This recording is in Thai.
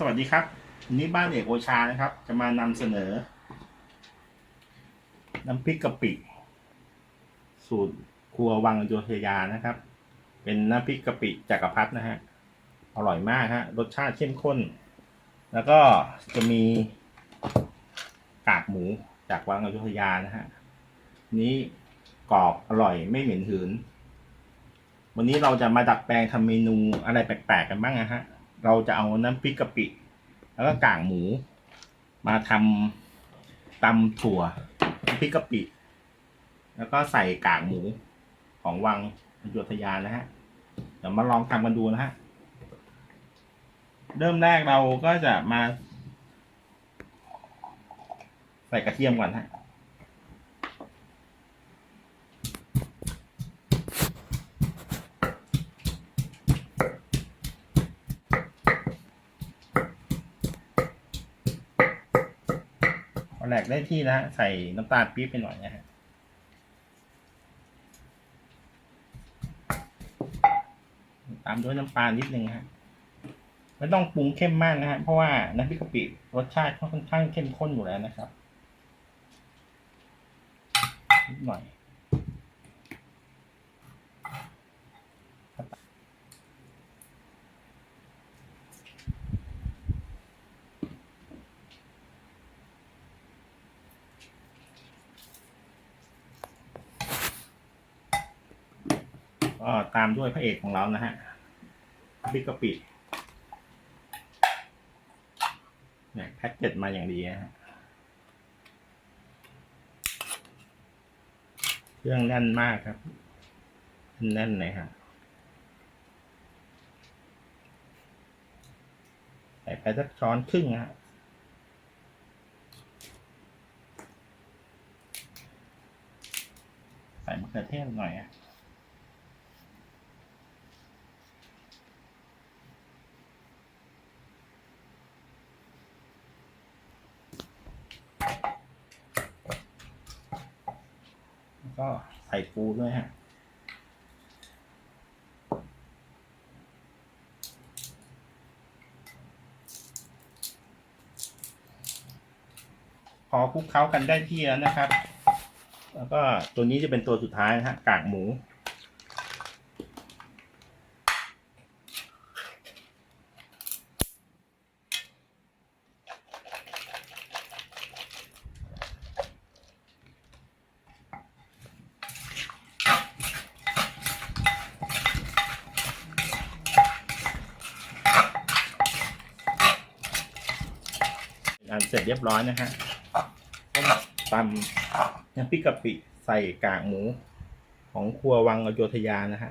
สวัสดีครับวันนี้บ้านเอกโอชานะครับ จะมานำเสนอ น้ำพริกกะปิ สูตรครัววังโยธยานะครับ เป็นน้ำพริกกะปิจักรพรรดินะฮะอร่อยมากฮะรสชาติเข้มข้น แล้วก็จะมีกากหมูจากวังอโยธยานะฮะนี้กรอบอร่อยไม่เหม็นหืน วันนี้เราจะมาดัดแปลงทำเมนูอะไรแปลกๆกันบ้างนะฮะ เราจะเอาน้ำพริกกะปิ แล้วก็กากหมู มาทำตำถั่วน้ำพริกกะปิ แล้วก็ใส่กากหมูของวังอโยธยานะฮะ เดี๋ยวมาลองทำกันดูนะฮะ เริ่มแรกเราก็จะมา ใส่กระเทียมก่อนฮะ แหลกได้ที่นะฮะ ใส่น้ำตาลปี๊บไปหน่อยนะฮะตามด้วยน้ำปลานิดนึงฮะไม่ต้องปรุงเข้มมากนะฮะ เพราะว่าน้ำพริกกะปิรสชาติค่อนข้างเข้มข้นอยู่แล้วนะครับนิดหน่อย ก็ตามด้วยพระเอกของเรานะฮะพริกกะปิเนี่ยแพ็กเกจมาอย่างดีนะฮะเครื่องแน่นมากครับ แน่นเลยฮะใส่ไปสักช้อนครึ่งนะฮะใส่มะเขือเทศหน่อยอะ ก็ใส่ปูด้วยฮะพอคลุกเคล้ากันได้ที่แล้วนะครับ แล้วก็ตัวนี้จะเป็นตัวสุดท้ายนะฮะกากหมู อันเสร็จเรียบร้อยนะฮะตำน้ำพริกกะปิใส่กากหมู ของครัววังอโยธยานะฮะ